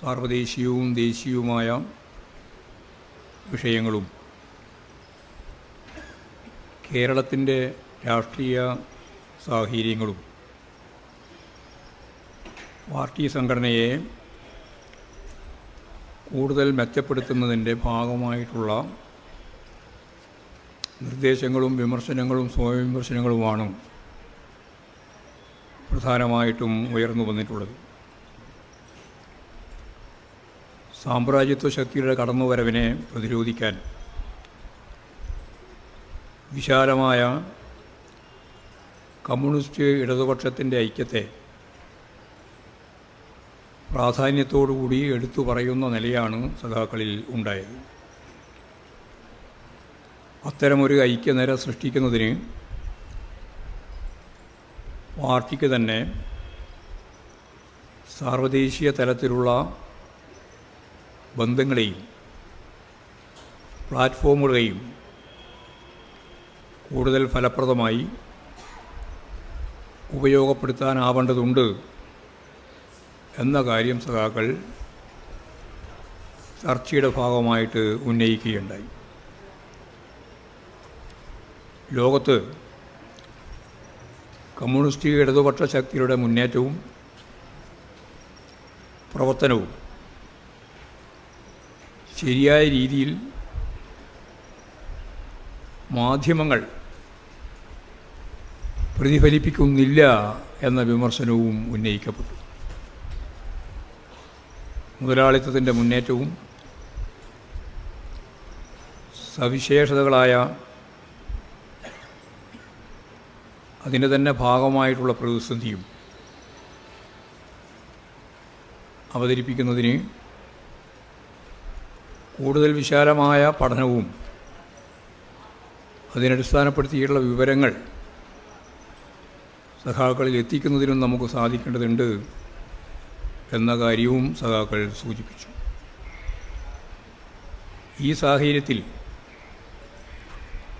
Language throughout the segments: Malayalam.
സാർവദേശീയവും ദേശീയവുമായ വിഷയങ്ങളും കേരളത്തിന്റെ രാഷ്ട്രീയ സാഹചര്യങ്ങളും പാർട്ടി സംഘടനയെ കൂടുതൽ മെച്ചപ്പെടുത്തുന്നതിന്റെ ഭാഗമായിട്ടുള്ള നിർദ്ദേശങ്ങളും വിമർശനങ്ങളും സ്വയം വിമർശനങ്ങളുമാണ് പ്രധാനമായിട്ടും ഉയർന്നു വന്നിട്ടുള്ളത്. സാമ്രാജ്യത്വ ശക്തിയുടെ കടന്നുവരവിനെ പ്രതിരോധിക്കാൻ വിശാലമായ കമ്മ്യൂണിസ്റ്റ് ഇടതുപക്ഷത്തിന്റെ ഐക്യത്തെ പ്രാധാന്യത്തോടുകൂടി എടുത്തു പറയുന്ന നിലയാണ് സഖാക്കളിൽ ഉണ്ടായത്. അത്തരമൊരു ഐക്യനിര സൃഷ്ടിക്കുന്നതിന് പാർട്ടിക്ക് തന്നെ സാർവദേശീയ തലത്തിലുള്ള ബന്ധങ്ങളെയും പ്ലാറ്റ്ഫോമുകളെയും കൂടുതൽ ഫലപ്രദമായി ഉപയോഗപ്പെടുത്താനാവേണ്ടതുണ്ട് എന്ന കാര്യം സഖാക്കൾ ചർച്ചയുടെ ഭാഗമായിട്ട് ഉന്നയിക്കുകയുണ്ടായി. ലോകത്ത് കമ്മ്യൂണിസ്റ്റ് ഇടതുപക്ഷ ശക്തിയുടെ മുന്നേറ്റവും പ്രവർത്തനവും ശരിയായ രീതിയിൽ മാധ്യമങ്ങൾ പ്രതിഫലിപ്പിക്കുന്നില്ല എന്ന വിമർശനവും ഉന്നയിക്കപ്പെട്ടു. മുതലാളിത്തത്തിന്റെ മുന്നേറ്റവും സവിശേഷതകളായ അതിന്റെ തന്നെ ഭാഗമായിട്ടുള്ള പ്രതിസന്ധിയും അവതരിപ്പിക്കുന്നതിന് കൂടുതൽ വിശാലമായ പഠനവും അതിനടിസ്ഥാനപ്പെടുത്തിയിട്ടുള്ള വിവരങ്ങൾ സഖാക്കളിൽ എത്തിക്കുന്നതിനും നമുക്ക് സാധിക്കേണ്ടതുണ്ട് എന്ന കാര്യവും സഖാക്കൾ സൂചിപ്പിച്ചു. ഈ സാഹചര്യത്തിൽ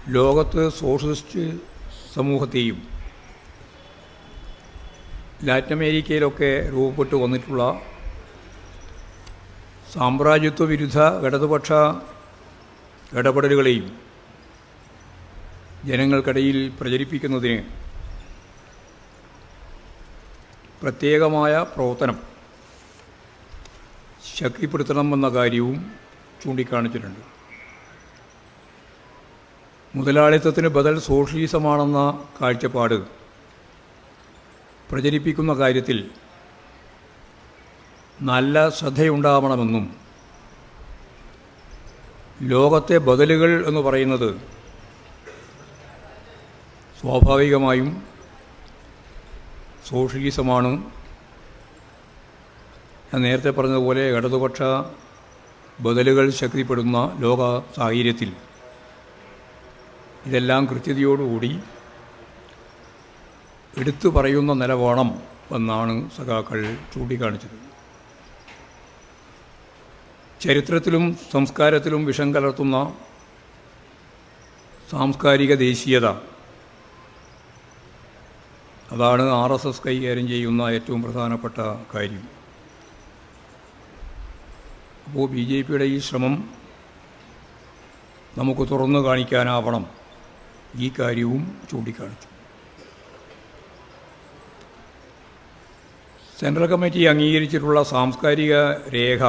ലോകത്ത് സോഷ്യലിസ്റ്റ് സമൂഹത്തെയും ലാറ്റിൻ അമേരിക്കയിലൊക്കെ രൂപപ്പെട്ടു വന്നിട്ടുള്ള സാമ്രാജ്യത്വ വിരുദ്ധ ഇടതുപക്ഷ ഇടപെടലുകളെയും ജനങ്ങൾക്കിടയിൽ പ്രചരിപ്പിക്കുന്നതിന് പ്രത്യേകമായ പ്രവർത്തനം ശക്തിപ്പെടുത്തണമെന്ന കാര്യവും ചൂണ്ടിക്കാണിച്ചിട്ടുണ്ട്. മുതലാളിത്തത്തിന് ബദൽ സോഷ്യലിസമാണെന്ന കാഴ്ചപ്പാട് പ്രചരിപ്പിക്കുന്ന കാര്യത്തിൽ നല്ല ശ്രദ്ധയുണ്ടാവണമെന്നും ലോകത്തെ ബദലുകൾ എന്ന് പറയുന്നത് സ്വാഭാവികമായും സോഷ്യലിസമാണ്. ഞാൻ നേരത്തെ പറഞ്ഞതുപോലെ ഇടതുപക്ഷ ബദലുകൾ ശക്തിപ്പെടുന്ന ലോക സാഹചര്യത്തിൽ ഇതെല്ലാം കൃത്യതയോടുകൂടി എടുത്തു പറയുന്ന നില വേണം എന്നാണ് സഖാക്കൾ ചൂണ്ടിക്കാണിച്ചത്. ചരിത്രത്തിലും സംസ്കാരത്തിലും വിഷം കലർത്തുന്ന സാംസ്കാരിക ദേശീയത. അതാണ് ആർ എസ് എസ് കൈകാര്യം ചെയ്യുന്ന ഏറ്റവും പ്രധാനപ്പെട്ട കാര്യം. അപ്പോൾ ബി ജെ പിയുടെ ഈ ശ്രമം നമുക്ക് തുറന്നു കാണിക്കാനാവണം ഈ കാര്യവും ചൂണ്ടിക്കാണിച്ചു. സെൻട്രൽ കമ്മിറ്റി അംഗീകരിച്ചിട്ടുള്ള സാംസ്കാരിക രേഖ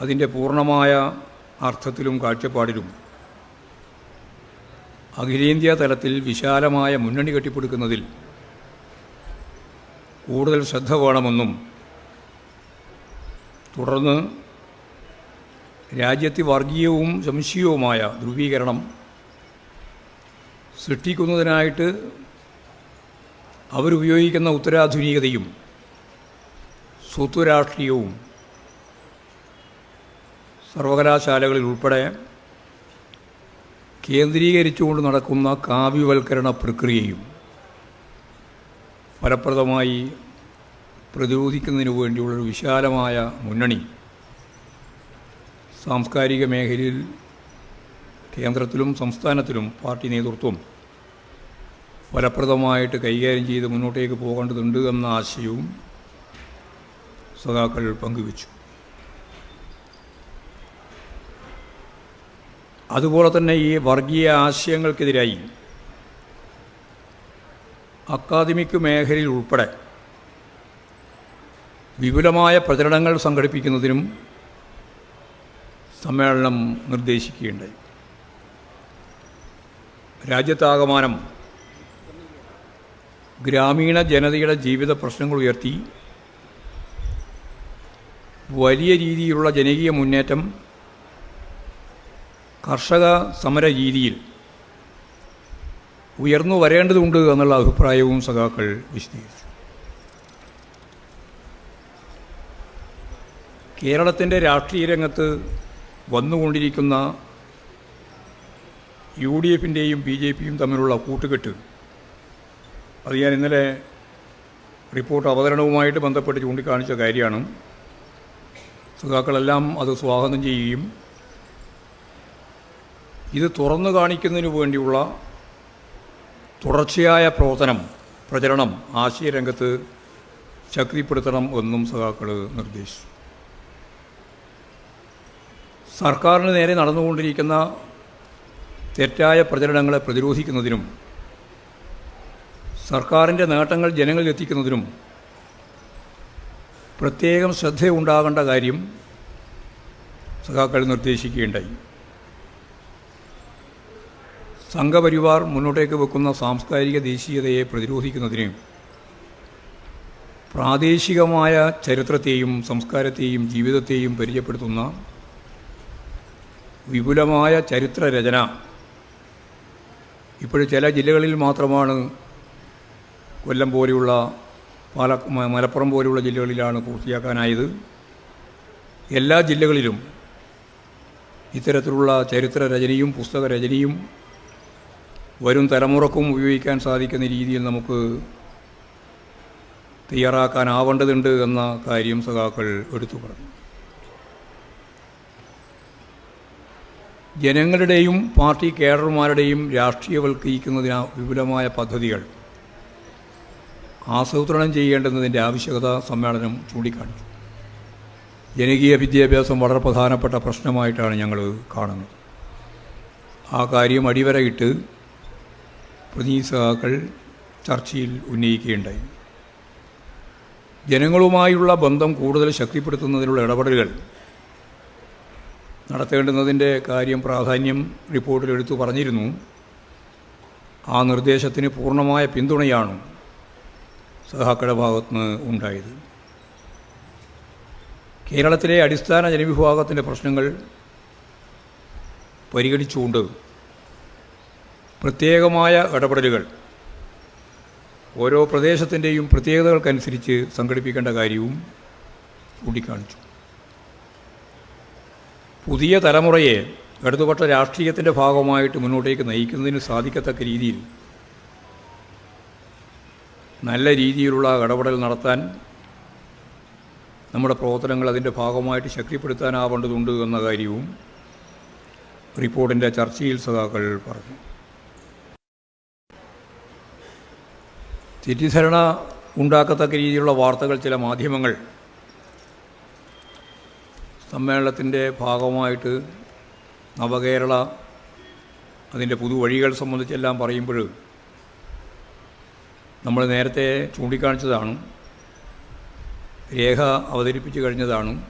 അതിന്റെ പൂർണമായ അർത്ഥത്തിലും കാഴ്ചപ്പാടിലും അഖിലേന്ത്യാ തലത്തിൽ വിശാലമായ മുന്നണി കെട്ടിപ്പടുക്കുന്നതിൽ കൂടുതൽ ശ്രദ്ധ വേണമെന്നും തുടർന്ന് രാജ്യത്ത് വർഗീയവും സംശയവുമായ ധ്രുവീകരണം സൃഷ്ടിക്കുന്നതിനായിട്ട് അവരുപയോഗിക്കുന്ന ഉത്തരാധുനികതയും സ്വത്വരാഷ്ട്രീയവും സർവകലാശാലകളിൽ ഉൾപ്പെടെ കേന്ദ്രീകരിച്ചുകൊണ്ട് നടക്കുന്ന കാവ്യവൽക്കരണ പ്രക്രിയയും ഫലപ്രദമായി പ്രതിരോധിക്കുന്നതിന് വേണ്ടിയുള്ളൊരു വിശാലമായ മുന്നണി സാംസ്കാരിക മേഖലയിൽ കേന്ദ്രത്തിലും സംസ്ഥാനത്തിലും പാർട്ടി നേതൃത്വം ഫലപ്രദമായിട്ട് കൈകാര്യം ചെയ്ത് മുന്നോട്ടേക്ക് പോകേണ്ടതുണ്ട് എന്ന ആശയവും സഖാക്കൾ പങ്കുവച്ചു. അതുപോലെ തന്നെ ഈ വർഗീയ ആശയങ്ങൾക്കെതിരായി അക്കാദമിക് മേഖലയിൽ ഉൾപ്പെടെ വിപുലമായ പ്രചരണങ്ങൾ സംഘടിപ്പിക്കുന്നതിനും സമ്മേളനം നിർദ്ദേശിക്കുകയുണ്ടായി. രാജ്യത്താകമാനം ഗ്രാമീണ ജനതയുടെ ജീവിത പ്രശ്നങ്ങൾ ഉയർത്തി വലിയ രീതിയിലുള്ള ജനകീയ മുന്നേറ്റം കർഷക സമര രീതിയിൽ ഉയർന്നു വരേണ്ടതുണ്ട് എന്നുള്ള അഭിപ്രായവും സഖാക്കൾ വിശദീകരിച്ചു. കേരളത്തിന്റെ രാഷ്ട്രീയ രംഗത്ത് വന്നുകൊണ്ടിരിക്കുന്ന യു ഡി എഫിന്റെയും ബി ജെ പിയും തമ്മിലുള്ള കൂട്ടുകെട്ട് അത് ഞാൻ ഇന്നലെ റിപ്പോർട്ട് അവതരണവുമായിട്ട് ബന്ധപ്പെട്ട് ചൂണ്ടിക്കാണിച്ച കാര്യമാണ്. സുഖാക്കളെല്ലാം അത് സ്വാഗതം ചെയ്യുകയും ഇത് തുറന്നു കാണിക്കുന്നതിന് വേണ്ടിയുള്ള തുടർച്ചയായ പ്രവർത്തനം പ്രചരണം ആശയരംഗത്ത് ശക്തിപ്പെടുത്തണം എന്നും സഖാക്കൾ നിർദ്ദേശിച്ചു. സർക്കാരിന് നേരെ നടന്നുകൊണ്ടിരിക്കുന്ന തെറ്റായ പ്രചരണങ്ങളെ പ്രതിരോധിക്കുന്നതിനും സർക്കാരിന്റെ നേട്ടങ്ങൾ ജനങ്ങളിൽ എത്തിക്കുന്നതിനും പ്രത്യേകം ശ്രദ്ധയുണ്ടാകേണ്ട കാര്യം സഖാക്കൾ നിർദ്ദേശിക്കുകയുണ്ടായി. സംഘപരിവാർ മുന്നോട്ടേക്ക് വെക്കുന്ന സാംസ്കാരിക ദേശീയതയെ പ്രതിരോധിക്കുന്നതിന് പ്രാദേശികമായ ചരിത്രത്തെയും സംസ്കാരത്തെയും ജീവിതത്തെയും പരിചയപ്പെടുത്തുന്ന വിപുലമായ ചരിത്രരചന. ഇപ്പോൾ ചില ജില്ലകളിൽ മാത്രമാണ് കൊല്ലം പോലെയുള്ള പാല മലപ്പുറം പോലെയുള്ള ജില്ലകളിലാണ് പൂർത്തിയാക്കാനായത്. എല്ലാ ജില്ലകളിലും ഇത്തരത്തിലുള്ള ചരിത്രരചനയും പുസ്തകരചനയും വരും തലമുറക്കും ഉപയോഗിക്കാൻ സാധിക്കുന്ന രീതിയിൽ നമുക്ക് തയ്യാറാക്കാനാവേണ്ടതുണ്ട് എന്ന കാര്യം സഖാക്കൾ എടുത്തു പറഞ്ഞു. ജനങ്ങളുടെയും പാർട്ടി കേഡർമാരുടെയും രാഷ്ട്രീയവൽക്കരിക്കുന്നതിന് വിപുലമായ പദ്ധതികൾ ആസൂത്രണം ചെയ്യേണ്ടുന്നതിന്റെ ആവശ്യകത സമ്മേളനം ചൂണ്ടിക്കാണിച്ചു. ജനകീയ വിദ്യാഭ്യാസം വളരെ പ്രധാനപ്പെട്ട പ്രശ്നമായിട്ടാണ് ഞങ്ങൾ കാണുന്നത്. ആ കാര്യം അടിവരയിട്ട് പ്രതിനിധി ചർച്ചയിൽ ഉന്നയിക്കുകയുണ്ടായി. ജനങ്ങളുമായുള്ള ബന്ധം കൂടുതൽ ശക്തിപ്പെടുത്തുന്നതിനുള്ള ഇടപെടലുകൾ നടത്തേണ്ടുന്നതിന്റെ കാര്യം പ്രാധാന്യം റിപ്പോർട്ടിൽ എടുത്തു പറഞ്ഞിരുന്നു. ആ നിർദ്ദേശത്തിന് പൂർണമായ പിന്തുണയാണ് സഹാക്കളുടെ ഭാഗത്തുനിന്ന് ഉണ്ടായത്. കേരളത്തിലെ അടിസ്ഥാന ജനവിഭാഗത്തിന്റെ പ്രശ്നങ്ങൾ പരിഗണിച്ചുകൊണ്ട് പ്രത്യേകമായ ഇടപെടലുകൾ. ഓരോ പ്രദേശത്തിന്റെയും പ്രത്യേകതകൾക്കനുസരിച്ച് സംഘടിപ്പിക്കേണ്ട കാര്യവും ചൂണ്ടിക്കാണിച്ചു. പുതിയ തലമുറയെ ഇടതുപക്ഷ രാഷ്ട്രീയത്തിന്റെ ഭാഗമായിട്ട് മുന്നോട്ടേക്ക് നയിക്കുന്നതിന് സാധിക്കത്തക്ക രീതിയിൽ നല്ല രീതിയിലുള്ള ഇടപെടൽ നടത്താൻ നമ്മുടെ പ്രവർത്തനങ്ങൾ അതിന്റെ ഭാഗമായിട്ട് ശക്തിപ്പെടുത്താനാവേണ്ടതുണ്ട് എന്ന കാര്യവും റിപ്പോർട്ടിന്റെ ചർച്ചയിൽ സഖാക്കൾ പറഞ്ഞു. തെറ്റിദ്ധരണ ഉണ്ടാക്കത്തക്ക രീതിയിലുള്ള വാർത്തകൾ ചില മാധ്യമങ്ങൾ സമ്മേളനത്തിന്റെ ഭാഗമായിട്ട് നവകേരള അതിന്റെ പുതുവഴികൾ സംബന്ധിച്ചെല്ലാം പറയുമ്പോൾ നമ്മൾ നേരത്തെ ചൂണ്ടിക്കാണിച്ചതാണ്. രേഖ അവതരിപ്പിച്ച് കഴിഞ്ഞതാണ്.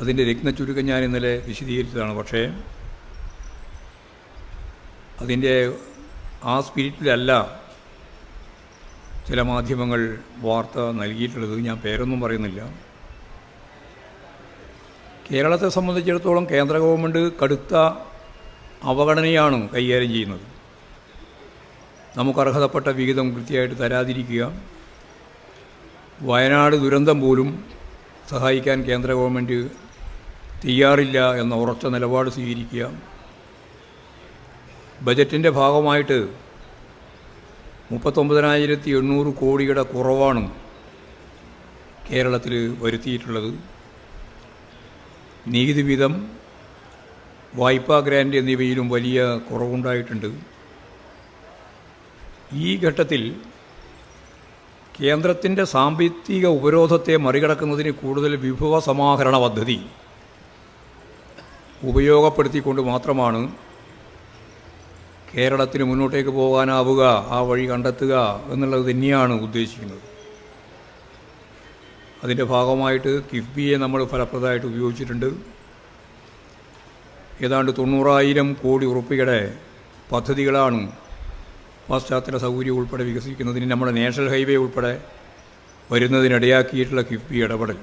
അതിന്റെ രത്നച്ചുരുക്കം ഞാൻ ഇന്നലെ വിശദീകരിച്ചതാണ്. പക്ഷേ അതിന്റെ ആ സ്പിരിറ്റിലല്ല ചില മാധ്യമങ്ങൾ വാർത്ത നൽകിയിട്ടുള്ളത് ഞാൻ പേരൊന്നും പറയുന്നില്ല. കേരളത്തെ സംബന്ധിച്ചിടത്തോളം കേന്ദ്ര ഗവൺമെന്റ് കടുത്ത അവഗണനയാണ് കൈകാര്യം ചെയ്യുന്നത്. നമുക്ക് അർഹതപ്പെട്ട വിഹിതം കൃത്യമായിട്ട് തരാതിരിക്കുക. വയനാട് ദുരന്തം പോലും സഹായിക്കാൻ കേന്ദ്ര ഗവൺമെന്റ് തയ്യാറില്ല എന്ന ഉറച്ച നിലപാട് സ്വീകരിക്കുക. ബജറ്റിന്റെ ഭാഗമായിട്ട് മുപ്പത്തൊമ്പതിനായിരത്തി എണ്ണൂറ് കോടിയുടെ കുറവാണ് കേരളത്തിൽ വരുത്തിയിട്ടുള്ളത്. നികുതി വീതം വായ്പാ ഗ്രാൻഡ് എന്നിവയിലും വലിയ കുറവുണ്ടായിട്ടുണ്ട്. ഈ ഘട്ടത്തിൽ കേന്ദ്രത്തിന്റെ സാമ്പത്തിക ഉപരോധത്തെ മറികടക്കുന്നതിന് കൂടുതൽ വിഭവ സമാഹരണ പദ്ധതി ഉപയോഗപ്പെടുത്തിക്കൊണ്ട് മാത്രമാണ് കേരളത്തിന് മുന്നോട്ടേക്ക് പോകാനാവുക ആ വഴി കണ്ടെത്തുക എന്നുള്ളത് തന്നെയാണ് ഉദ്ദേശിക്കുന്നത്. അതിന്റെ ഭാഗമായിട്ട് കിഫ്ബിയെ നമ്മൾ ഫലപ്രദമായിട്ട് ഉപയോഗിച്ചിട്ടുണ്ട്. ഏതാണ്ട് തൊണ്ണൂറായിരം കോടി ഉറുപ്പികയുടെ പദ്ധതികളാണ് പശ്ചാത്തല സൗകര്യം ഉൾപ്പെടെ വികസിക്കുന്നതിന് നമ്മുടെ നാഷണൽ ഹൈവേ ഉൾപ്പെടെ വരുന്നതിനിടയാക്കിയിട്ടുള്ള കിഫ്ബി ഇടപെടൽ.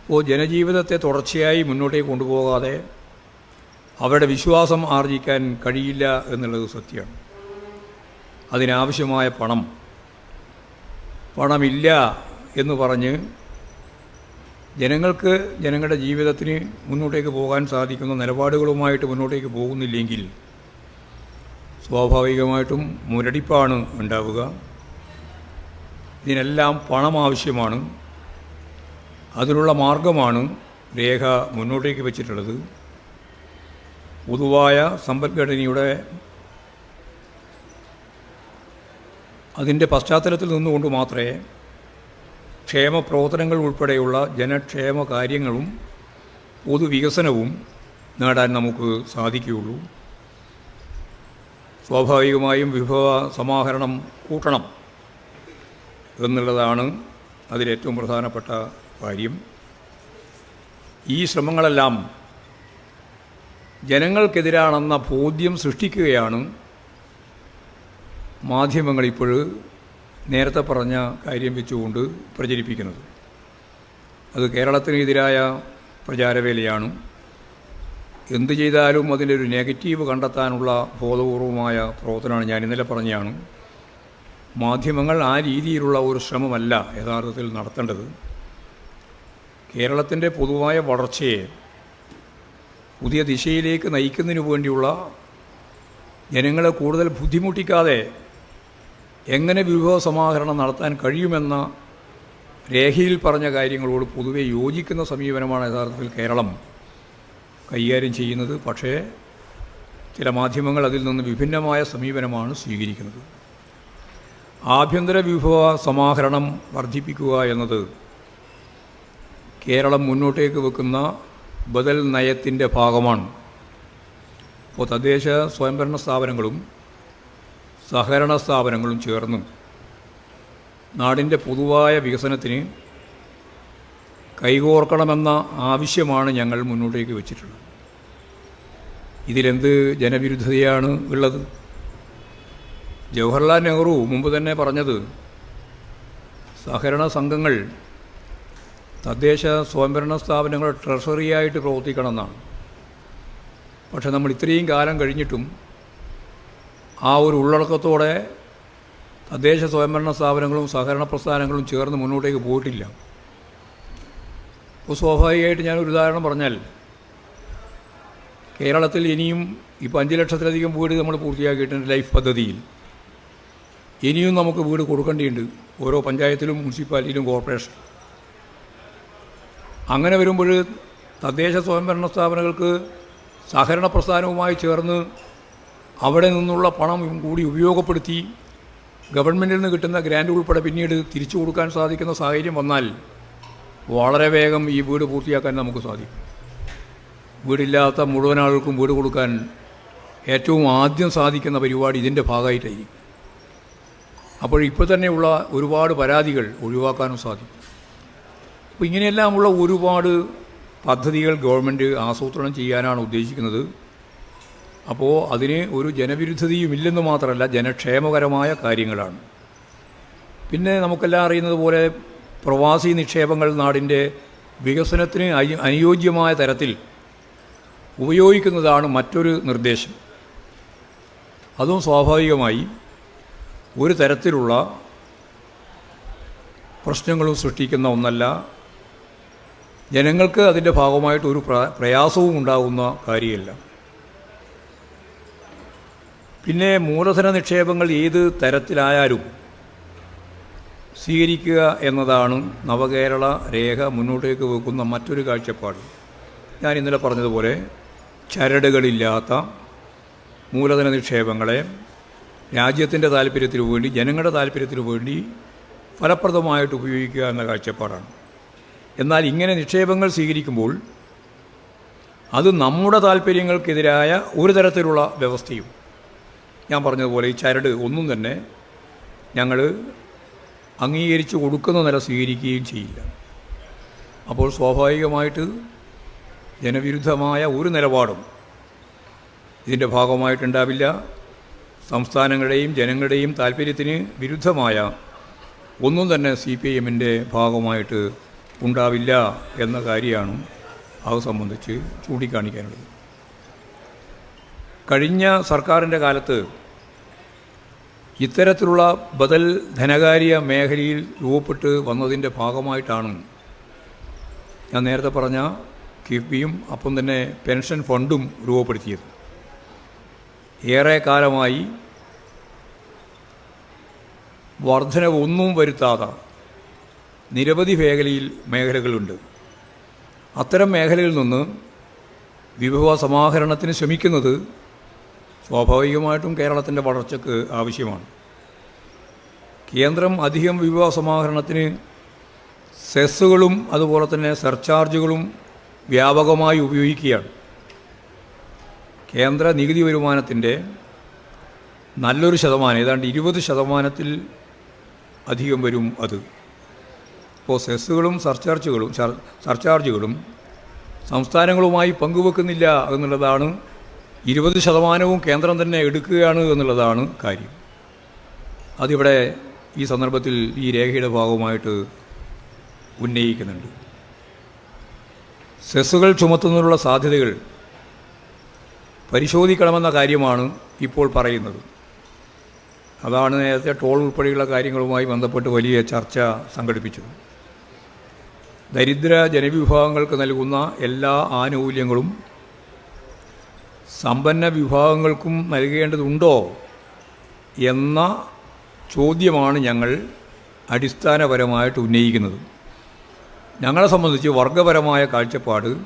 അപ്പോൾ ജനജീവിതത്തെ തുടർച്ചയായി മുന്നോട്ടേക്ക് കൊണ്ടുപോകാതെ അവരുടെ വിശ്വാസം ആർജിക്കാൻ കഴിയില്ല എന്നുള്ളത് സത്യമാണ് അതിനാവശ്യമായ പണം പണമില്ല എന്ന് പറഞ്ഞ് ജനങ്ങൾക്ക് ജനങ്ങളുടെ ജീവിതത്തിന് മുന്നോട്ടേക്ക് പോകാൻ സാധിക്കുന്ന നിലപാടുകളുമായിട്ട് മുന്നോട്ടേക്ക് പോകുന്നില്ലെങ്കിൽ സ്വാഭാവികമായിട്ടും മുരടിപ്പാണ് ഉണ്ടാവുക. ഇതിനെല്ലാം പണം ആവശ്യമാണ്. അതിനുള്ള മാർഗമാണ് രേഖ മുന്നോട്ടേക്ക് വെച്ചിട്ടുള്ളത്. പൊതുവായ സമ്പദ്ഘടനയുടെ അതിന്റെ പശ്ചാത്തലത്തിൽ നിന്നുകൊണ്ട് മാത്രമേ ക്ഷേമ പ്രവർത്തനങ്ങൾ ഉൾപ്പെടെയുള്ള ജനക്ഷേമ കാര്യങ്ങളും പൊതുവികസനവും നേടാൻ നമുക്ക് സാധിക്കുകയുള്ളൂ. സ്വാഭാവികമായും വിഭവ സമാഹരണം കൂട്ടണം എന്നുള്ളതാണ് അതിലേറ്റവും പ്രധാനപ്പെട്ട കാര്യം. ഈ ശ്രമങ്ങളെല്ലാം ജനങ്ങൾക്കെതിരാണെന്ന ബോധ്യം സൃഷ്ടിക്കുകയാണ് മാധ്യമങ്ങളിപ്പോൾ നേരത്തെ പറഞ്ഞ കാര്യം വെച്ചുകൊണ്ട് പ്രചരിപ്പിക്കുന്നത്. അത് കേരളത്തിനെതിരായ പ്രചാരവേലയാണ്. എന്തു ചെയ്താലും അതിന്റെ ഒരു നെഗറ്റീവ് കണ്ടെത്താനുള്ള ബോധപൂർവമായ പ്രവർത്തനമാണ് ഞാൻ ഇന്നലെ പറഞ്ഞതാണ് മാധ്യമങ്ങൾ ആ രീതിയിലുള്ള ഒരു ശ്രമമല്ല യഥാർത്ഥത്തിൽ നടത്തേണ്ടത്. കേരളത്തിന്റെ പൊതുവായ വളർച്ചയെ പുതിയ ദിശയിലേക്ക് നയിക്കുന്നതിന് വേണ്ടിയുള്ള ജനങ്ങളെ കൂടുതൽ ബുദ്ധിമുട്ടിക്കാതെ എങ്ങനെ വിഭവ സമാഹരണം നടത്താൻ കഴിയുമെന്ന രേഖയിൽ പറഞ്ഞ കാര്യങ്ങളോട് പൊതുവെ യോജിക്കുന്ന സമീപനമാണ് യഥാർത്ഥത്തിൽ കേരളം കൈകാര്യം ചെയ്യുന്നത്. പക്ഷേ ചില മാധ്യമങ്ങൾ അതിൽ നിന്ന് വിഭിന്നമായ സമീപനമാണ് സ്വീകരിക്കുന്നത്. ആഭ്യന്തര വിഭവ സമാഹരണം വർദ്ധിപ്പിക്കുക എന്നത് കേരളം മുന്നോട്ടേക്ക് വെക്കുന്ന ബദൽ നയത്തിന്റെ ഭാഗമാണ്. ഇപ്പോൾ തദ്ദേശ സ്വയംഭരണ സ്ഥാപനങ്ങളും സഹകരണ സ്ഥാപനങ്ങളും ചേർന്ന് നാടിന്റെ പൊതുവായ വികസനത്തിന് കൈകോർക്കണമെന്ന ആവശ്യമാണ് ഞങ്ങൾ മുന്നോട്ടേക്ക് വെച്ചിട്ടുള്ളത്. ഇതിലെന്ത് ജനവിരുദ്ധതയാണ് ഉള്ളത്? ജവഹർലാൽ നെഹ്റു മുമ്പ് തന്നെ പറഞ്ഞത് സഹകരണ സംഘങ്ങൾ തദ്ദേശ സ്വയംഭരണ സ്ഥാപനങ്ങളുടെ ട്രഷറിയായിട്ട് പ്രവർത്തിക്കണമെന്നാണ്. പക്ഷെ നമ്മൾ ഇത്രയും കാലം കഴിഞ്ഞിട്ടും ആ ഒരു ഉള്ളടക്കത്തോടെ തദ്ദേശ സ്വയംഭരണ സ്ഥാപനങ്ങളും സഹകരണ പ്രസ്ഥാനങ്ങളും ചേർന്ന് മുന്നോട്ടേക്ക് പോയിട്ടില്ല. അപ്പോൾ സ്വാഭാവികമായിട്ട് ഒരു ഉദാഹരണം പറഞ്ഞാൽ കേരളത്തിൽ ഇനിയും ഇപ്പോൾ അഞ്ച് ലക്ഷത്തിലധികം വീട് നമ്മൾ പൂർത്തിയാക്കിയിട്ടുണ്ട് ലൈഫ് പദ്ധതിയിൽ. ഇനിയും നമുക്ക് വീട് കൊടുക്കേണ്ടിയുണ്ട് ഓരോ പഞ്ചായത്തിലും മുനിസിപ്പാലിറ്റിയിലും കോർപ്പറേഷൻ. അങ്ങനെ വരുമ്പോൾ തദ്ദേശ സ്വയംഭരണ സ്ഥാപനങ്ങൾക്ക് സഹകരണ പ്രസ്ഥാനവുമായി ചേർന്ന് അവിടെ നിന്നുള്ള പണം കൂടി ഉപയോഗപ്പെടുത്തി ഗവൺമെന്റിൽ നിന്ന് കിട്ടുന്ന ഗ്രാൻഡ് ഉൾപ്പെടെ പിന്നീട് തിരിച്ചു കൊടുക്കാൻ സാധിക്കുന്ന സാഹചര്യം വന്നാൽ വളരെ വേഗം ഈ വീട് പൂർത്തിയാക്കാൻ നമുക്ക് സാധിക്കും. വീടില്ലാത്ത മുഴുവൻ ആളുകൾക്കും വീട് കൊടുക്കാൻ ഏറ്റവും ആദ്യം സാധിക്കുന്ന പരിപാടി ഇതിന്റെ ഭാഗമായിട്ടായിരിക്കും. അപ്പോൾ ഇപ്പോൾ തന്നെയുള്ള ഒരുപാട് പരാതികൾ ഒഴിവാക്കാനും സാധിക്കും. അപ്പോൾ ഇങ്ങനെയെല്ലാമുള്ള ഒരുപാട് പദ്ധതികൾ ഗവൺമെന്റ് ആസൂത്രണം ചെയ്യാനാണ് ഉദ്ദേശിക്കുന്നത്. അപ്പോൾ അതിന് ഒരു ജനവിരുദ്ധതയും ഇല്ലെന്ന് മാത്രമല്ല ജനക്ഷേമകരമായ കാര്യങ്ങളാണ്. പിന്നെ നമുക്കെല്ലാം അറിയുന്നത് പോലെ പ്രവാസി നിക്ഷേപങ്ങൾ നാടിന്റെ വികസനത്തിന് അനുയോജ്യമായ തരത്തിൽ ഉപയോഗിക്കുന്നതാണ് മറ്റൊരു നിർദ്ദേശം. അതും സ്വാഭാവികമായി ഒരു തരത്തിലുള്ള പ്രശ്നങ്ങളും സൃഷ്ടിക്കുന്ന ഒന്നല്ല ജനങ്ങൾക്ക് അതിന്റെ ഭാഗമായിട്ട് ഒരു പ്ര- പ്രയാസവും ഉണ്ടാകുന്ന കാര്യമല്ല. പിന്നെ മൂലധന നിക്ഷേപങ്ങൾ ഏത് തരത്തിലായാലും സ്വീകരിക്കുക എന്നതാണ് നവകേരള രേഖ മുന്നോട്ടേക്ക് വെക്കുന്ന മറ്റൊരു കാഴ്ചപ്പാട്. ഞാൻ ഇന്നലെ പറഞ്ഞതുപോലെ ചരടുകളില്ലാത്ത മൂലധന നിക്ഷേപങ്ങളെ രാജ്യത്തിന്റെ താല്പര്യത്തിനു വേണ്ടി ജനങ്ങളുടെ താല്പര്യത്തിനു വേണ്ടി ഫലപ്രദമായിട്ട് ഉപയോഗിക്കുക എന്ന കാഴ്ചപ്പാടാണ്. എന്നാൽ ഇങ്ങനെ നിക്ഷേപങ്ങൾ സ്വീകരിക്കുമ്പോൾ അത് നമ്മുടെ താല്പര്യങ്ങൾക്കെതിരായ ഒരു തരത്തിലുള്ള വ്യവസ്ഥയും. ഞാൻ പറഞ്ഞതുപോലെ ഈ ചരട് ഒന്നും തന്നെ ഞങ്ങൾ അംഗീകരിച്ച് കൊടുക്കുന്ന നില സ്വീകരിക്കുകയും ചെയ്യില്ല. അപ്പോൾ സ്വാഭാവികമായിട്ട് ജനവിരുദ്ധമായ ഒരു നിലപാടും ഇതിന്റെ ഭാഗമായിട്ടുണ്ടാവില്ല. സംസ്ഥാനങ്ങളുടെയും ജനങ്ങളുടെയും താല്പര്യത്തിന് വിരുദ്ധമായ ഒന്നും തന്നെ സി പി ഐ എമ്മിന്റെ ഭാഗമായിട്ട് ഉണ്ടാവില്ല എന്ന കാര്യമാണ് അത് സംബന്ധിച്ച് ചൂണ്ടിക്കാണിക്കാനുള്ളത്. കഴിഞ്ഞ സർക്കാരിന്റെ കാലത്ത് ഇത്തരത്തിലുള്ള ബദൽ ധനകാര്യ മേഖലയിൽ രൂപപ്പെട്ട് വന്നതിന്റെ ഭാഗമായിട്ടാണ് ഞാൻ നേരത്തെ പറഞ്ഞ കിഫ്ബിയും അപ്പം തന്നെ പെൻഷൻ ഫണ്ടും രൂപപ്പെടുത്തിയത്. ഏറെ കാലമായി വർധനവൊന്നും വരുത്താതെ നിരവധി മേഖലയിൽ മേഖലകളുണ്ട്. അത്തരം മേഖലയിൽ നിന്ന് വിഭവ സമാഹരണത്തിന് ശ്രമിക്കുന്നത് സ്വാഭാവികമായിട്ടും കേരളത്തിന്റെ വളർച്ചയ്ക്ക് ആവശ്യമാണ്. കേന്ദ്രം അധികം വിഭവ സമാഹരണത്തിന് സെസ്സുകളും അതുപോലെ തന്നെ സർചാർജുകളും വ്യാപകമായി ഉപയോഗിക്കുകയാണ്. കേന്ദ്ര നികുതി വരുമാനത്തിന്റെ നല്ലൊരു ശതമാനം ഏതാണ്ട് ഇരുപത് ശതമാനത്തിൽ അധികം വരും അത്. ഇപ്പോൾ സെസ്സുകളും സർചാർജുകളും സർചാർജുകളും സംസ്ഥാനങ്ങളുമായി പങ്കുവെക്കുന്നില്ല എന്നുള്ളതാണ് ഇരുപത് ശതമാനവും കേന്ദ്രം തന്നെ എടുക്കുകയാണ് എന്നുള്ളതാണ് കാര്യം. അതിവിടെ ഈ സന്ദർഭത്തിൽ ഈ രേഖയുടെ ഭാഗമായിട്ട് ഉന്നയിക്കുന്നുണ്ട്. സെസ്സുകൾ ചുമത്തുന്നതിനുള്ള സാധ്യതകൾ പരിശോധിക്കണമെന്ന കാര്യമാണ് ഇപ്പോൾ പറയുന്നത്. അതാണ് നേരത്തെ ടോൾ ഉൾപ്പെടെയുള്ള കാര്യങ്ങളുമായി ബന്ധപ്പെട്ട് വലിയ ചർച്ച സംഘടിപ്പിച്ചത്. ദരിദ്ര ജനവിഭാഗങ്ങൾക്ക് നൽകുന്ന എല്ലാ ആനുകൂല്യങ്ങളും സമ്പന്ന വിഭാഗങ്ങൾക്കും നൽകേണ്ടതുണ്ടോ എന്ന ചോദ്യമാണ് ഞങ്ങൾ അടിസ്ഥാനപരമായിട്ട് ഉന്നയിക്കുന്നത്. ഞങ്ങളെ സംബന്ധിച്ച് വർഗപരമായ കാഴ്ചപ്പാട്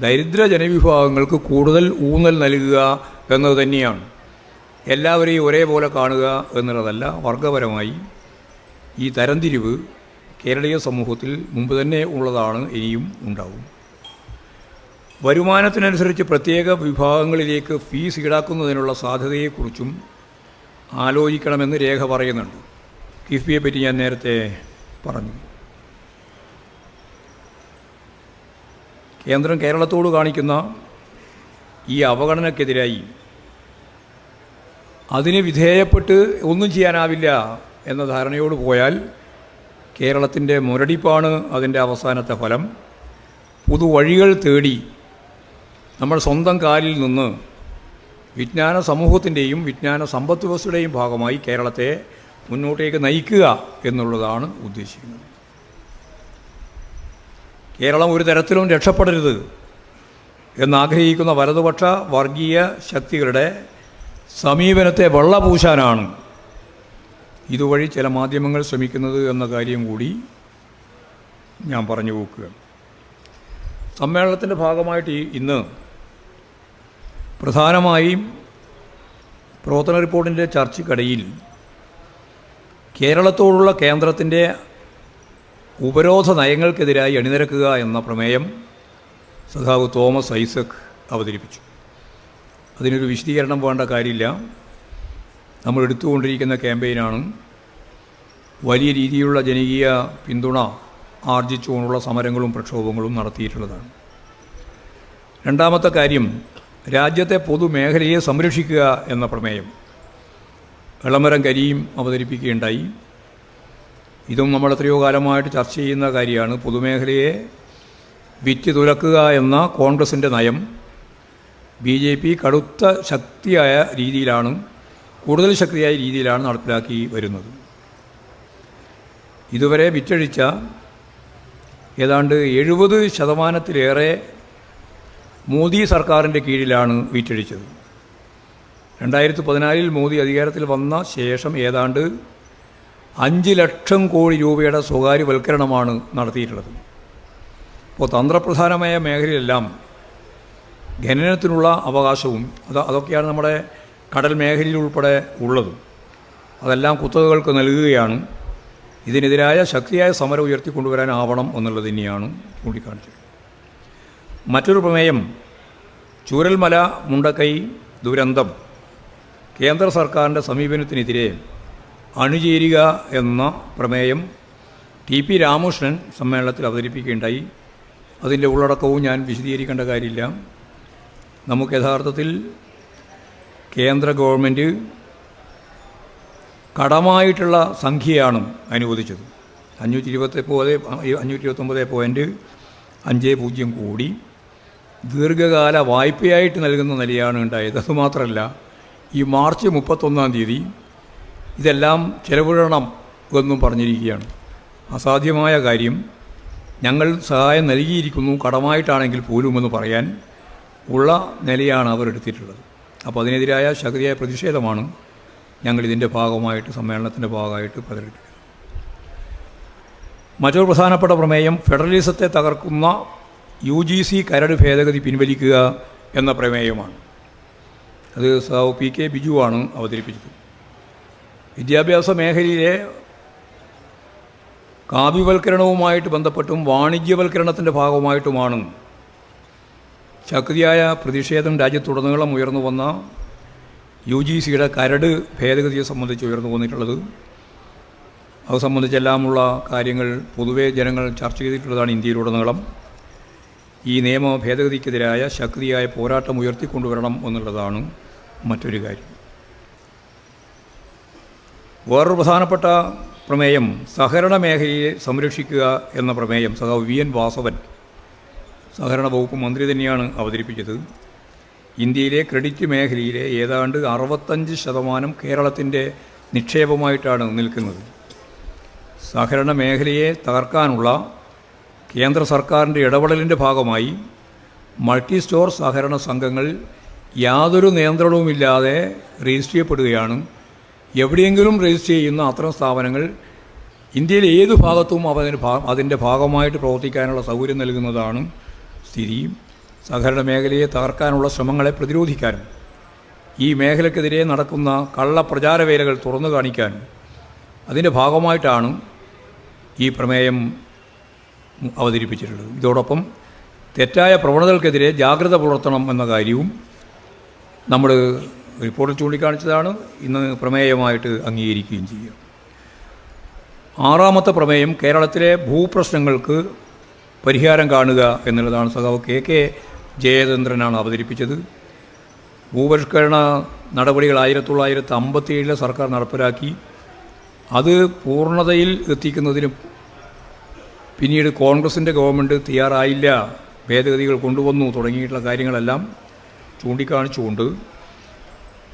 ദരിദ്ര ജനവിഭാഗങ്ങൾക്ക് കൂടുതൽ ഊന്നൽ നൽകുക എന്നത് തന്നെയാണ്. എല്ലാവരെയും ഒരേപോലെ കാണുക എന്നുള്ളതല്ല വർഗപരമായി ഈ തരംതിരിവ് കേരളീയ സമൂഹത്തിൽ മുമ്പ് തന്നെ ഉള്ളതാണ് ഇനിയും ഉണ്ടാവും. വരുമാനത്തിനനുസരിച്ച് പ്രത്യേക വിഭാഗങ്ങളിലേക്ക് ഫീസ് ഈടാക്കുന്നതിനുള്ള സാധ്യതയെക്കുറിച്ചും ആലോചിക്കണമെന്ന് രേഖ പറയുന്നുണ്ട്. കിഫ്ബിയെ പറ്റി ഞാൻ നേരത്തെ പറഞ്ഞു. കേന്ദ്രം കേരളത്തോട് കാണിക്കുന്ന ഈ അവഗണനക്കെതിരായി അതിന് വിധേയപ്പെട്ട് ഒന്നും ചെയ്യാനാവില്ല എന്ന ധാരണയോട് പോയാൽ കേരളത്തിന്റെ മുരടിപ്പാണ് അതിന്റെ അവസാനത്തെ ഫലം. പുതുവഴികൾ തേടി നമ്മൾ സ്വന്തം കാലിൽ നിന്ന് വിജ്ഞാന സമൂഹത്തിന്റെയും വിജ്ഞാന സമ്പത്ത് വ്യവസ്ഥയുടെയും ഭാഗമായി കേരളത്തെ മുന്നോട്ടേക്ക് നയിക്കുക എന്നുള്ളതാണ് ഉദ്ദേശിക്കുന്നത്. കേരളം ഒരു തരത്തിലും രക്ഷപ്പെടരുത് എന്നാഗ്രഹിക്കുന്ന വലതുപക്ഷ വർഗീയ ശക്തികളുടെ സമീപനത്തെ വെള്ളപൂശാനാണ് ഇതുവഴി ചില മാധ്യമങ്ങൾ ശ്രമിക്കുന്നത് എന്ന കാര്യം കൂടി ഞാൻ പറഞ്ഞു പോക്കുക. സമ്മേളനത്തിന്റെ ഭാഗമായിട്ട് ഇന്ന് പ്രധാനമായും പ്രവർത്തന റിപ്പോർട്ടിന്റെ ചർച്ചയ്ക്കിടയിൽ കേരളത്തോടുള്ള കേന്ദ്രത്തിന്റെ ഉപരോധ നയങ്ങൾക്കെതിരായി അണിനിരക്കുക എന്ന പ്രമേയം സഖാവ് തോമസ് ഐസക് അവതരിപ്പിച്ചു. അതിനൊരു വിശദീകരണം വേണ്ട കാര്യമില്ല. നമ്മൾ എടുത്തുകൊണ്ടിരിക്കുന്ന ക്യാമ്പയിനാണ് വലിയ രീതിയിലുള്ള ജനകീയ പിന്തുണ ആർജിച്ചുകൊണ്ടുള്ള സമരങ്ങളും പ്രക്ഷോഭങ്ങളും നടത്തിയിട്ടുള്ളതാണ്. രണ്ടാമത്തെ കാര്യം രാജ്യത്തെ പൊതുമേഖലയെ സംരക്ഷിക്കുക എന്ന പ്രമേയം. വിളമരം കരിയും അവതരിപ്പിക്കുകയുണ്ടായി. ഇതും നമ്മൾ എത്രയോ കാലമായിട്ട് ചർച്ച ചെയ്യുന്ന കാര്യമാണ്. പൊതുമേഖലയെ വിറ്റ് തുലക്കുക എന്ന കോൺഗ്രസിന്റെ നയം ബി ജെ പി കടുത്ത ശക്തിയായ രീതിയിലാണ് കൂടുതൽ ശക്തിയായ രീതിയിലാണ് നടപ്പിലാക്കി വരുന്നത്. ഇതുവരെ വിറ്റഴിച്ച ഏതാണ്ട് എഴുപത് ശതമാനത്തിലേറെ മോദി സർക്കാരിന്റെ കീഴിലാണ് വിറ്റഴിച്ചത്. രണ്ടായിരത്തി പതിനാലിൽ മോദി അധികാരത്തിൽ വന്ന ശേഷം ഏതാണ്ട് അഞ്ച് ലക്ഷം കോടി രൂപയുടെ സ്വകാര്യവൽക്കരണമാണ് നടത്തിയിട്ടുള്ളത്. അപ്പോൾ തന്ത്രപ്രധാനമായ മേഖലയിലെല്ലാം ഖനനത്തിനുള്ള അവകാശവും അത് അതൊക്കെയാണ് നമ്മുടെ കടൽ മേഖലയിൽ ഉൾപ്പെടെ ഉള്ളത് അതെല്ലാം കുത്തകകൾക്ക് നൽകുകയാണ്. ഇതിനെതിരായ ശക്തിയായ സമരം ഉയർത്തിക്കൊണ്ടുവരാനാവണം എന്നുള്ളത് തന്നെയാണ് ചൂണ്ടിക്കാണിച്ചത് മറ്റൊരു പ്രമേയം ചൂരൽമല മുണ്ടക്കൈ ദുരന്തം കേന്ദ്ര സർക്കാരിന്റെ സമീപനത്തിനെതിരെ അണുചേരുക എന്ന പ്രമേയം ടി പി രാമകൃഷ്ണൻ സമ്മേളനത്തിൽ അവതരിപ്പിക്കുകയുണ്ടായി. അതിന്റെ ഉള്ളടക്കവും ഞാൻ വിശദീകരിക്കേണ്ട കാര്യമില്ല. നമുക്ക് യഥാർത്ഥത്തിൽ കേന്ദ്ര ഗവൺമെന്റ് കടമായിട്ടുള്ള സംഖ്യയാണ് അനുവദിച്ചത്. അഞ്ഞൂറ്റി ഇരുപത്തി അഞ്ഞൂറ്റി ഇരുപത്തൊമ്പത് പോയിന്റ് അഞ്ച് പൂജ്യം കോടി ദീർഘകാല വായ്പയായിട്ട് നൽകുന്ന നിലയാണ് ഉണ്ടായത്. അതുമാത്രമല്ല ഈ മാർച്ച് മുപ്പത്തൊന്നാം തീയതി ഇതെല്ലാം ചെലവിടണം എന്നും പറഞ്ഞിരിക്കുകയാണ്. അസാധ്യമായ കാര്യം ഞങ്ങൾ സഹായം നൽകിയിരിക്കുന്നു കടമായിട്ടാണെങ്കിൽ പോലുമെന്ന് പറയാൻ ഉള്ള നിലയാണ് അവർ എടുത്തിട്ടുള്ളത്. അപ്പോൾ അതിനെതിരായ ശക്തിയായ പ്രതിഷേധമാണ് ഞങ്ങൾ ഇതിന്റെ ഭാഗമായിട്ട് സമ്മേളനത്തിന്റെ ഭാഗമായിട്ട് പ്രകടിപ്പിക്കുന്നത്. മറ്റൊരു പ്രധാനപ്പെട്ട പ്രമേയം ഫെഡറലിസത്തെ തകർക്കുന്ന യു ജി സി കരട് ഭേദഗതി പിൻവലിക്കുക എന്ന പ്രമേയമാണ്. അത് സാവ് പി കെ ബിജുവാണ് അവതരിപ്പിച്ചത്. വിദ്യാഭ്യാസ മേഖലയിലെ കാവ്യവൽക്കരണവുമായിട്ട് ബന്ധപ്പെട്ടും വാണിജ്യവൽക്കരണത്തിന്റെ ഭാഗമായിട്ടുമാണ് ശക്തിയായ പ്രതിഷേധം രാജ്യത്തുടനീളം ഉയർന്നു വന്ന യു ജി സിയുടെ കരട് ഭേദഗതിയെ സംബന്ധിച്ച് ഉയർന്നു വന്നിട്ടുള്ളത്. അത് സംബന്ധിച്ചെല്ലാമുള്ള കാര്യങ്ങൾ പൊതുവെ ജനങ്ങൾ ചർച്ച ചെയ്തിട്ടുള്ളതാണ് ഇന്ത്യയിലുടനീളം. ഈ നിയമ ഭേദഗതിക്കെതിരായ ശക്തിയായ പോരാട്ടം ഉയർത്തിക്കൊണ്ടുവരണം എന്നുള്ളതാണ് മറ്റൊരു കാര്യം. വേറൊരു പ്രധാനപ്പെട്ട പ്രമേയം സഹകരണ മേഖലയെ സംരക്ഷിക്കുക എന്ന പ്രമേയം സഹ വി. എൻ. വാസവൻ സഹകരണ വകുപ്പ് മന്ത്രി തന്നെയാണ് അവതരിപ്പിച്ചത്. ഇന്ത്യയിലെ ക്രെഡിറ്റ് മേഖലയിലെ ഏതാണ്ട് അറുപത്തഞ്ച് ശതമാനം കേരളത്തിന്റെ നിക്ഷേപമായിട്ടാണ് നിൽക്കുന്നത്. സഹകരണ മേഖലയെ തകർക്കാനുള്ള കേന്ദ്ര സർക്കാരിന്റെ ഇടപെടലിന്റെ ഭാഗമായി മൾട്ടി സ്റ്റോർ സഹകരണ സംഘങ്ങൾ യാതൊരു നിയന്ത്രണവുമില്ലാതെ രജിസ്റ്റർ ചെയ്യപ്പെടുകയാണ്. എവിടെയെങ്കിലും രജിസ്റ്റർ ചെയ്യുന്ന അത്തരം സ്ഥാപനങ്ങൾ ഇന്ത്യയിലെ ഏത് ഭാഗത്തും അവ അതിന്റെ ഭാഗമായിട്ട് പ്രവർത്തിക്കാനുള്ള സൗകര്യം നൽകുന്നതാണ് സ്ഥിതി സാധാരണ മേഖലയെ തകർക്കാനുള്ള ശ്രമങ്ങളെ പ്രതിരോധിക്കാനും ഈ മേഖലക്കെതിരെ നടക്കുന്ന കള്ള പ്രചാരവേലകൾ തുറന്നു കാണിക്കാനും അതിന്റെ ഭാഗമായിട്ടാണ് ഈ പ്രമേയം അവതരിപ്പിച്ചിട്ടുള്ളത്. ഇതോടൊപ്പം തെറ്റായ പ്രവണതകൾക്കെതിരെ ജാഗ്രത പുലർത്തണം എന്ന കാര്യവും നമ്മൾ റിപ്പോർട്ടിൽ ചൂണ്ടിക്കാണിച്ചതാണ്. ഇന്ന് പ്രമേയമായിട്ട് അംഗീകരിക്കുകയും ചെയ്യുക ആറാമത്തെ പ്രമേയം കേരളത്തിലെ ഭൂപ്രശ്നങ്ങൾക്ക് പരിഹാരം കാണുക എന്നുള്ളതാണ് സഖാവ് കെ. കെ. ജയചന്ദ്രനാണ് അവതരിപ്പിച്ചത്. ഭൂപരിഷ്കരണ നടപടികൾ ആയിരത്തി തൊള്ളായിരത്തി അമ്പത്തിയേഴിലെ സർക്കാർ നടപ്പിലാക്കി. അത് പൂർണതയിൽ എത്തിക്കുന്നതിന് പിന്നീട് കോൺഗ്രസിന്റെ ഗവൺമെന്റ് തയ്യാറായില്ല. ഭേദഗതികൾ കൊണ്ടുവന്നു തുടങ്ങിയിട്ടുള്ള കാര്യങ്ങളെല്ലാം ചൂണ്ടിക്കാണിച്ചുകൊണ്ട്.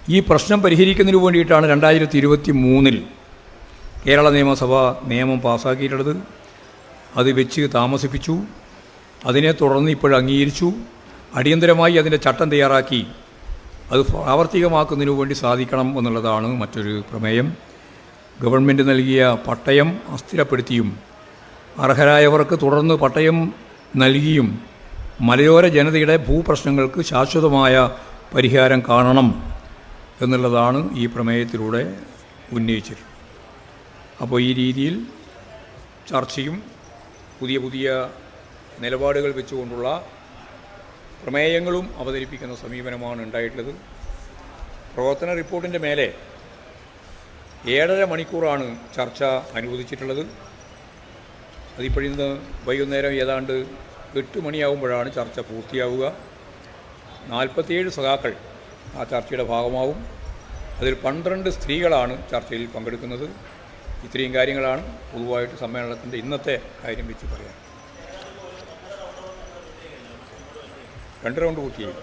ഈ പ്രശ്നം പരിഹരിക്കുന്നതിന് വേണ്ടിയിട്ടാണ് രണ്ടായിരത്തി ഇരുപത്തി മൂന്നിൽ കേരള നിയമസഭ നിയമം പാസ്സാക്കിയിട്ടുള്ളത് അത് വെച്ച് താമസിപ്പിച്ചു. അതിനെ തുടർന്ന് ഇപ്പോൾ അംഗീകരിച്ചു. അടിയന്തരമായി അതിന്റെ ചട്ടം തയ്യാറാക്കി. അത് പ്രാവർത്തികമാക്കുന്നതിനു വേണ്ടി സാധിക്കണം എന്നുള്ളതാണ് മറ്റൊരു പ്രമേയം. ഗവൺമെന്റ് നൽകിയ പട്ടയം അസ്ഥിരപ്പെടുത്തിയും അർഹരായവർക്ക് തുടർന്ന് പട്ടയം നൽകിയും മലയോര ജനതയുടെ ഭൂപ്രശ്നങ്ങൾക്ക് ശാശ്വതമായ പരിഹാരം കാണണം എന്നുള്ളതാണ് ഈ പ്രമേയത്തിലൂടെ ഉന്നയിച്ചിട്ടുള്ളത് അപ്പോൾ ഈ രീതിയിൽ ചർച്ചയും പുതിയ പുതിയ നിലപാടുകൾ വെച്ചുകൊണ്ടുള്ള പ്രമേയങ്ങളും അവതരിപ്പിക്കുന്ന സമീപനമാണ് ഉണ്ടായിട്ടുള്ളത്. പ്രവർത്തന റിപ്പോർട്ടിന്റെ മേലെ ഏഴര മണിക്കൂറാണ് ചർച്ച അനുവദിച്ചിട്ടുള്ളത്. അതിപ്പോഴിന്ന് വൈകുന്നേരം ഏതാണ്ട് എട്ട് മണിയാകുമ്പോഴാണ് ചർച്ച പൂർത്തിയാവുക. നാൽപ്പത്തിയേഴ് സഖാക്കൾ ആ ചർച്ചയുടെ ഭാഗമാവും. അതിൽ പന്ത്രണ്ട് സ്ത്രീകളാണ് ചർച്ചയിൽ പങ്കെടുക്കുന്നത്. ഇത്രയും കാര്യങ്ങളാണ് പൊതുവായിട്ട് സമ്മേളനത്തിന്റെ ഇന്നത്തെ കാര്യം വെച്ച് പറയാൻ. രണ്ട് റൗണ്ട് പൂർത്തിയായി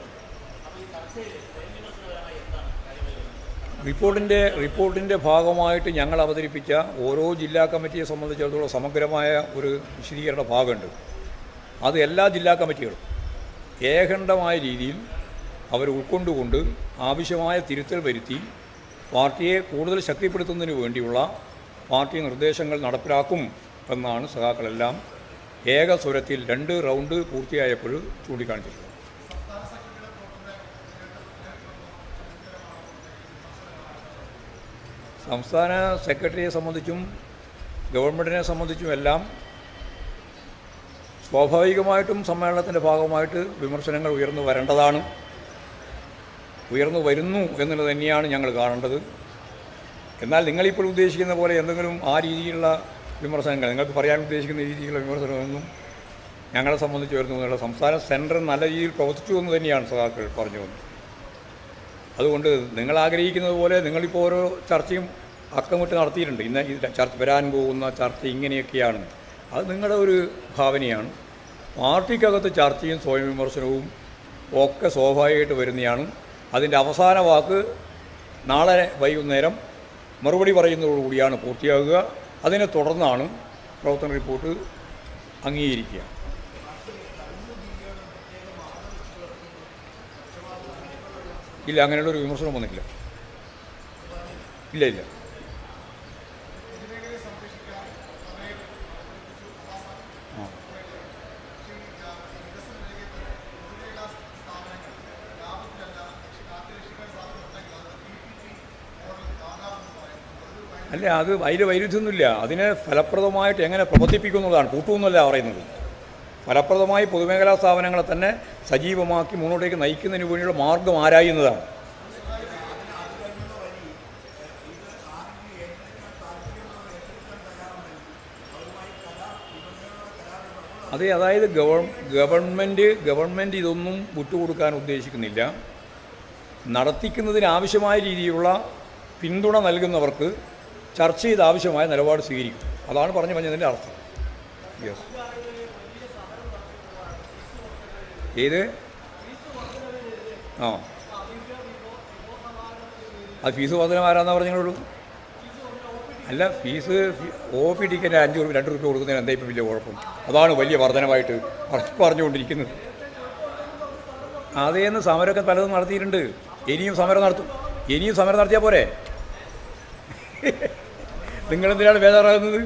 റിപ്പോർട്ടിന്റെ റിപ്പോർട്ടിന്റെ ഭാഗമായിട്ട് ഞങ്ങൾ അവതരിപ്പിച്ച ഓരോ ജില്ലാ കമ്മിറ്റിയെ സംബന്ധിച്ചിടത്തോളം സമഗ്രമായ ഒരു വിശദീകരണ ഭാഗമുണ്ട്. അത് എല്ലാ ജില്ലാ കമ്മിറ്റികളും ഏകണ്ഠമായ രീതിയിൽ അവർ ഉൾക്കൊണ്ടുകൊണ്ട് ആവശ്യമായ തിരുത്തൽ വരുത്തി പാർട്ടിയെ കൂടുതൽ ശക്തിപ്പെടുത്തുന്നതിന് വേണ്ടിയുള്ള പാർട്ടി നിർദ്ദേശങ്ങൾ നടപ്പിലാക്കും എന്നാണ് സഖാക്കളെല്ലാം ഏക സ്വരത്തിൽ രണ്ട് റൗണ്ട് പൂർത്തിയായപ്പോൾ ചൂണ്ടിക്കാണിച്ചിട്ടുള്ളത് സംസ്ഥാന സെക്രട്ടറിയെ സംബന്ധിച്ചും ഗവൺമെന്റിനെ സംബന്ധിച്ചും എല്ലാം സ്വാഭാവികമായിട്ടും സമ്മേളനത്തിന്റെ ഭാഗമായിട്ട് വിമർശനങ്ങൾ ഉയർന്നു വരേണ്ടതാണ്. ഉയർന്നു വരുന്നു എന്നുള്ളത് തന്നെയാണ് ഞങ്ങൾ കാണേണ്ടത്. എന്നാൽ നിങ്ങളിപ്പോൾ ഉദ്ദേശിക്കുന്ന പോലെ എന്തെങ്കിലും ആ രീതിയിലുള്ള വിമർശനങ്ങൾ നിങ്ങൾക്ക് പറയാൻ ഉദ്ദേശിക്കുന്ന രീതിയിലുള്ള വിമർശനമൊന്നും ഞങ്ങളെ സംബന്ധിച്ച് വരുന്നു എന്നുള്ള സംസ്ഥാന സെന്റർ നല്ല രീതിയിൽ പ്രവർത്തിച്ചു എന്ന് തന്നെയാണ് സഖാക്കൾ പറഞ്ഞു വന്നത്. അതുകൊണ്ട് നിങ്ങൾ ആഗ്രഹിക്കുന്നത് പോലെ നിങ്ങളിപ്പോൾ ഓരോ ചർച്ചയും അക്കമിട്ട് നടത്തിയിട്ടുണ്ട്. ഇന്ന് ചർച്ച വരാൻ പോകുന്ന ചർച്ച ഇങ്ങനെയൊക്കെയാണ്. അത് നിങ്ങളുടെ ഒരു ഭാവനയാണ്. പാർട്ടിക്കകത്ത് ചർച്ചയും സ്വയം വിമർശനവും ഒക്കെ സ്വാഭാവികമായിട്ട് വരുന്നതാണ്. അതിന്റെ അവസാന വാക്ക് നാളെ വൈകുന്നേരം മറുപടി പറയുന്നതോടുകൂടിയാണ് പൂർത്തിയാകുക. അതിനെ തുടർന്നാണ് പ്രവർത്തന റിപ്പോർട്ട് അംഗീകരിക്കുക. ഇല്ല അങ്ങനെയുള്ളൊരു വിമർശനം വന്നിട്ടില്ല. ഇല്ല ഇല്ല. അല്ല അത് അതിൽ വൈരുദ്ധ്യമൊന്നുമില്ല. അതിനെ ഫലപ്രദമായിട്ട് എങ്ങനെ പ്രവർത്തിപ്പിക്കുന്നതാണ് കൂട്ടുമെന്നല്ല പറയുന്നത്. ഫലപ്രദമായി പൊതുമേഖലാ സ്ഥാപനങ്ങളെ തന്നെ സജീവമാക്കി മുന്നോട്ടേക്ക് നയിക്കുന്നതിന് വേണ്ടിയുള്ള മാർഗം ആരായുന്നതാണ് അതെ അതായത് ഗവ ഗവൺമെന്റ് ഗവൺമെന്റ് ഇതൊന്നും വിട്ടുകൊടുക്കാൻ ഉദ്ദേശിക്കുന്നില്ല. നടത്തിക്കുന്നതിന് ആവശ്യമായ രീതിയിലുള്ള പിന്തുണ നൽകുന്നവർക്ക് ചർച്ച ചെയ്ത് ആവശ്യമായ നിലപാട് സ്വീകരിക്കും. അതാണ് പറഞ്ഞു പറഞ്ഞതിന്റെ അർത്ഥം. യെസ് ഏത്? ആ. അത് ഫീസ് വർധനം ആരാന്നാ പറഞ്ഞോളൂ അല്ല ഫീസ് ഒ പി ടിക്ക് തന്നെ അഞ്ച് രണ്ട് റുപ്യ കൊടുക്കുന്നതിന് എന്താ ഇപ്പം വലിയ കുഴപ്പം? അതാണ് വലിയ വർധനമായിട്ട് പറ- പറഞ്ഞുകൊണ്ടിരിക്കുന്നത്. അതേന്ന് സമരമൊക്കെ പലതും നടത്തിയിട്ടുണ്ട്. ഇനിയും സമരം നടത്തും. ഇനിയും സമരം നടത്തിയാൽ പോരെ? നിങ്ങളെന്തിനാണ് ബേജാറാകുന്നത്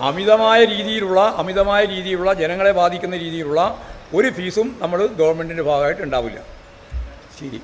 അമിതമായ രീതിയിലുള്ള അമിതമായ രീതിയിലുള്ള ജനങ്ങളെ ബാധിക്കുന്ന രീതിയിലുള്ള ഒരു ഫീസും നമ്മൾ ഗവൺമെന്റിന്റെ ഭാഗമായിട്ട് ഉണ്ടാവില്ല. ശരി.